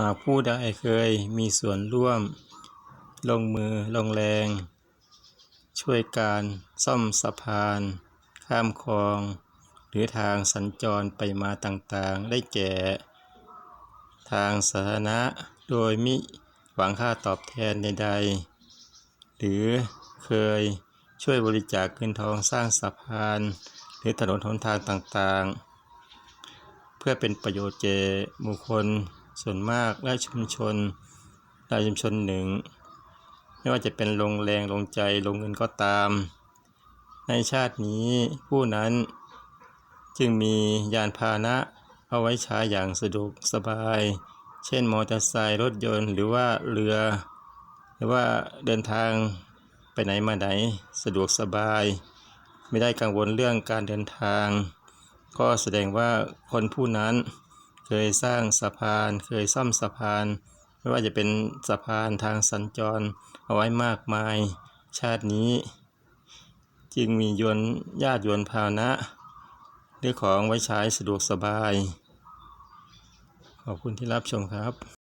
หากผู้ใดเคยมีส่วนร่วม ลงมือลงแรง ช่วยการซ่อมสะพาน ข้ามคลอง หรือทางสัญจรไปมาต่างๆ ได้แก่ ทางสาธารณะโดยมิหวังค่าตอบแทนใดๆ หรือเคยช่วยบริจาคเงินทองสร้างสะพาน หรือถนนหนทางต่างๆ เพื่อเป็นประโยชน์แก่หมู่คล ส่วนมากและชุมชนใดชุมชนหนึ่ง ไม่ว่าจะเป็นลงแรงลงใจลงเงินก็ตาม ในชาตินี้ผู้นั้นจึงมียานพาหนะเอาไว้ใช้อย่างสะดวกสบาย เช่นมอเตอร์ไซค์รถยนต์หรือว่าเรือ หรือว่าเดินทางไปไหนมาไหนสะดวกสบาย ไม่ได้กังวลเรื่องการเดินทาง ก็แสดงว่าคนผู้นั้น เคยสร้างสะพาน เคยซ่อมสะพาน ไม่ว่าจะเป็นสะพานทางสัญจร เอาไว้มากมาย ชาตินี้ จึงมียนญาติยนต์พาหนะหรือของไว้ใช้สะดวกสบาย ขอบคุณที่รับชมครับ